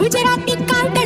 Gujarati counter